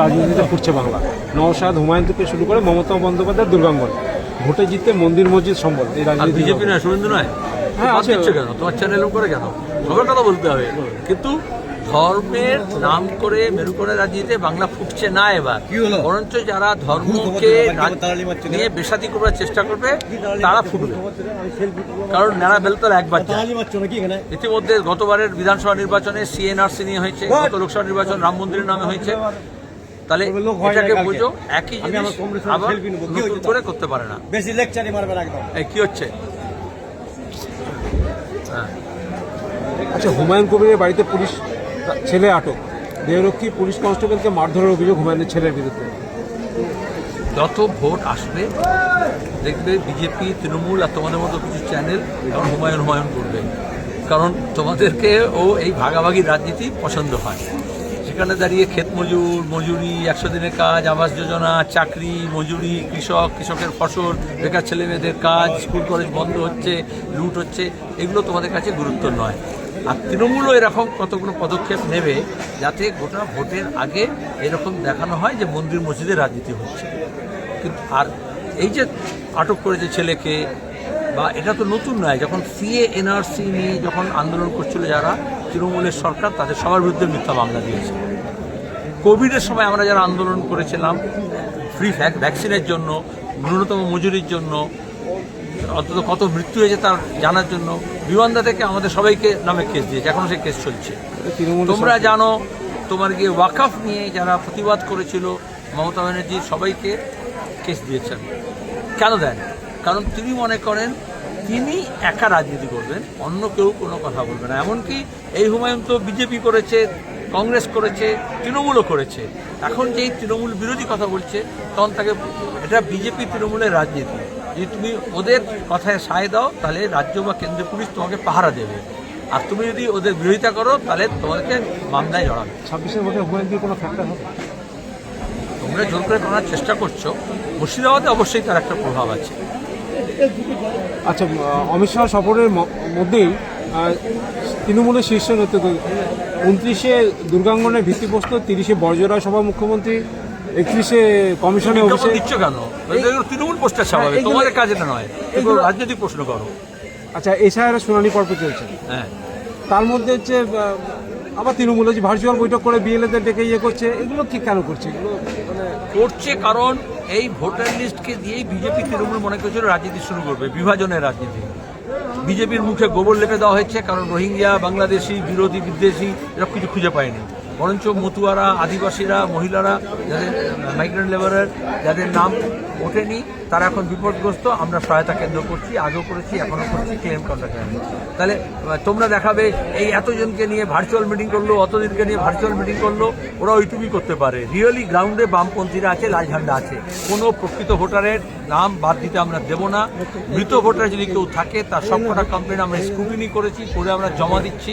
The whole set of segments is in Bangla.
রাজনীতিতে ফুটছে বাংলা। নওশাদ হুমায়ুন থেকে শুরু করে মমতা বন্দ্যোপাধ্যায় দুর্গাঙ্গন। ভোটে জিততে মন্দির মসজিদ সম্বল এই রাজনীতি বিজেপি নয় শুভেন্দু নয়? হ্যাঁ, আছে। কেন? তোমার চ্যানেল করে কেন? সবার কথা বলতে হবে। কিন্তু ধর্মের নাম করে মেরু করে রাজনীতিতে বাংলা ফুটছে না এবার। বরঞ্চ যারা ধর্মকে নিয়ে বেসাদি করবার চেষ্টা করবে তারা ফুটবে। কারণ নেড়া বেলতলা একবার ইতিমধ্যে গতবারের বিধানসভা নির্বাচনে সিএনআরসি নিয়ে হয়েছে গত লোকসভা নির্বাচন রাম মন্দিরের নামে হয়েছে। তাহলে এটাকে বোঝো একই জিনিস আবার নতুন করে করতে পারে না। বেশি লেকচারই মারবেন একদম। এই কি হচ্ছে? হ্যাঁ। আচ্ছা হুমায়ুন কবিরের বাড়িতে পুলিশ ছেলে আটক। দেহরক্ষী পুলিশ কনস্টেবলকে মারধরের অভিযোগ হুমায়ুনের ছেলের বিরুদ্ধে। যত ভোট আসবে দেখবে বিজেপি তৃণমূল আর তোমাদের মতো কিছু চ্যানেল এখন হুমায়ুন হুমায়ুন করবে। কারণ তোমাদেরকে ও এই ভাগাভাগি রাজনীতি পছন্দ হয়। সেখানে দাঁড়িয়ে ক্ষেত মজুর, মজুরি, একশো দিনের কাজ, আবাস যোজনা, চাকরি, মজুরি, কৃষক, কৃষকের ফসল, বেকার ছেলে মেয়েদের কাজ, স্কুল, কলেজ বন্ধ হচ্ছে, লুট হচ্ছে, এগুলো তোমাদের কাছে গুরুত্ব নয়। আর তৃণমূলও এরকম কতগুলো পদক্ষেপ নেবে যাতে গোটা ভোটের আগে এরকম দেখানো হয় যে মন্দির মসজিদে রাজনীতি হচ্ছে। কিন্তু আর এই যে আটক করেছে ছেলেকে, বা এটা তো নতুন নয়, যখন সিএ এনআরসি নিয়ে যখন আন্দোলন করছিল যারা তৃণমূলের সরকার তাদের সবার বিরুদ্ধে মিথ্যা মামলা দিয়েছে। কোভিডের সময় আমরা যারা আন্দোলন করেছিলাম ফ্রি ভ্যাকসিনের জন্য ন্যূনতম মজুরির জন্য অন্তত কত মৃত্যু হয়েছে তার জানার জন্য বিমানদা থেকে আমাদের সবাইকে নামে কেস দিয়েছে এখনও সেই কেস চলছে। তোমরা জানো তোমার গিয়ে ওয়াকফ নিয়ে যারা প্রতিবাদ করেছিল মমতা ব্যানার্জি সবাইকে কেস দিয়েছেন। কেন দেন? কারণ তিনি মনে করেন তিনি একা রাজনীতি করবেন অন্য কেউ কোনো কথা বলবে না। এমনকি এই হুমায়ুন তো বিজেপি করেছে কংগ্রেস করেছে তৃণমূলও করেছে। এখন যেই তৃণমূল বিরোধী কথা বলছে তখন তাকে এটা বিজেপি তৃণমূলের রাজনীতি। যদি তুমি ওদের কথায় সায় দাও তাহলে রাজ্য বা কেন্দ্রীয় পুলিশ তোমাকে পাহারা দেবে। আর তুমি যদি ওদের বিরোধিতা করো তাহলে তোমাকে মামলায় জড়াবে। ছাব্বিশের ভোটে হুমায়ুন কোনো ফ্যাক্টর হবে? তোমরা জোর করে করার চেষ্টা করছ। মুর্শিদাবাদে অবশ্যই তার একটা প্রভাব আছে। আচ্ছা অমিত শাহ সফরের মধ্যেই তৃণমূলের শীর্ষ নেতৃত্ব উনত্রিশে দুর্গাঙ্গনের ভিত্তিপ্রস্তর তিরিশে বর্জরায় সভা মুখ্যমন্ত্রী একত্রিশে কমিশনে অভিষেক দিচ্ছ কেন? তৃণমূল পোস্টার ছাপাবে এগুলো- তোমাদের কাজ এটা নয় রাজনৈতিক প্রশ্ন করো। আচ্ছা এছাড়া শুনানি পর্ব চলছে। হ্যাঁ। তার মধ্যে হচ্ছে আবার তৃণমূল হচ্ছে ভার্চুয়াল বৈঠক করে বিএলএদের ডেকে ইয়ে করছে এগুলো ঠিক কেন করছে? এগুলো মানে করছে কারণ এই ভোটার লিস্টকে দিয়েই বিজেপি তৃণমূল মনে করেছিল রাজনীতি শুরু করবে, বিভাজনের রাজনীতি। বিজেপির মুখে গোবর লেপে দেওয়া হয়েছে, কারণ রোহিঙ্গা, বাংলাদেশি, বিরোধী, বিদ্বেষী এরকম কিছু খুঁজে পায়নি। বরঞ্চ মতুয়ারা, আদিবাসীরা, মহিলারা, যাদের মাইগ্রেন্ট লেবারের যাদের নাম ওঠেনি তারা এখন বিপদগ্রস্ত, আমরা সহায়তা কেন্দ্র করছি, আগেও করেছি, এখনও করছি ক্লেম কাউন্টার কেন্দ্র তাহলে তোমরা দেখাবে, এই এতজনকে নিয়ে ভার্চুয়াল মিটিং করল অতদিনকে নিয়ে ভার্চুয়াল মিটিং করল, ওরা ওইটুকুই করতে পারে। রিয়েলি গ্রাউন্ডে বামপন্থীরা আছে লাল ঝান্ডা আছে। কোনো প্রকৃত ভোটারের নাম বাদ দিতে আমরা দেব না। মৃত ভোটার যদি কেউ থাকে, তার সবকটা কমপ্লেন আমরা স্ক্রুটিনি করেছি, করে আমরা জমা দিচ্ছি।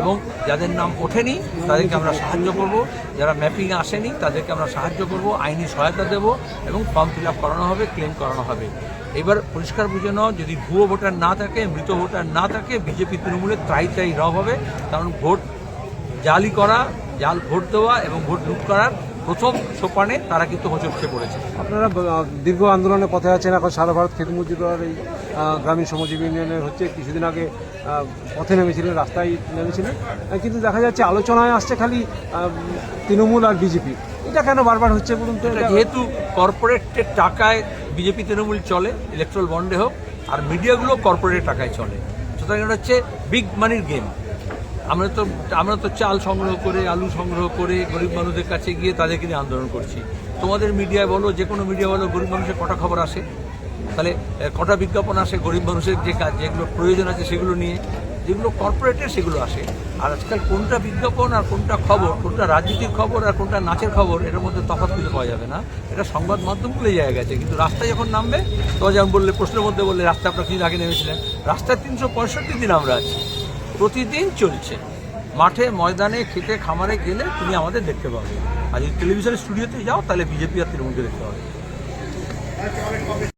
এবং যাদের নাম ওঠেনি, তাদেরকে আমরা সাহায্য করব। যারা ম্যাপিংয়ে আসেনি, তাদেরকে আমরা সাহায্য করব, আইনি সহায়তা দেব এবং ফর্ম ফিল আপ করানো হবে ক্লেম করানো হবে। এবার পরিষ্কার বুঝে নাও যদি ভুয়ো ভোটার না থাকে মৃত ভোটার না থাকে বিজেপি তৃণমূলের ত্রাই ত্রাই রব হবে। কারণ ভোট জালি করা জাল ভোট দেওয়া এবং ভোট লুট করার প্রথম সোপানে তারা কিন্তু হোঁচটকে পড়েছে। আপনারা দীর্ঘ আন্দোলনের পথে আছেন। এখন সারা ভারত খেত মজুরার এই গ্রামীণ শ্রমজীবী ইউনিয়নের হচ্ছে কিছুদিন আগে পথে নেমেছিলেন রাস্তায় নেমেছিলেন। কিন্তু দেখা যাচ্ছে আলোচনায় আসছে খালি তৃণমূল আর বিজেপি। এটা কেন বারবার হচ্ছে বলুন তো? যেহেতু কর্পোরেটের টাকায় বিজেপি তৃণমূল চলে ইলেকট্রাল বন্ডে হোক, আর মিডিয়াগুলো কর্পোরেট টাকায় চলে। সুতরাং এটা হচ্ছে বিগ মানির গেম আমরা তো আমরা তো চাল সংগ্রহ করে, আলু সংগ্রহ করে গরিব মানুষদের কাছে গিয়ে তাদেরকে নিয়ে আন্দোলন করছি। তোমাদের মিডিয়ায় বলো, যে কোনো মিডিয়া বলো, গরিব মানুষের কটা খবর আসে? তাহলে কটা বিজ্ঞাপন আসে গরিব মানুষের যে কাজ যেগুলো প্রয়োজন আছে সেগুলো নিয়ে। যেগুলো কর্পোরেটের সেগুলো আসে। আর আজকাল কোনটা বিজ্ঞাপন আর কোনটা খবর, কোনটা রাজনীতির খবর আর কোনটা নাচের খবর এটার মধ্যে তফাৎ খুঁজে পাওয়া যাবে না। এটা সংবাদ মাধ্যমগুলো জায়গা গেছে। কিন্তু রাস্তায় যখন নামবে তো যেমন বললে, প্রশ্নের মধ্যে বললে রাস্তা আপনার কিছুদিন আগে নেমেছিলেন। রাস্তায় তিনশো পঁয়ষট্টি দিন আমরা আছি। প্রতিদিন চলছে। মাঠে, ময়দানে, খেতে, খামারে গেলে তুমি আমাদের দেখতে পাবে। আর যদি টেলিভিশনের স্টুডিওতে যাও, তাহলে বিজেপি আর তৃণমূলকে দেখতে পাবে।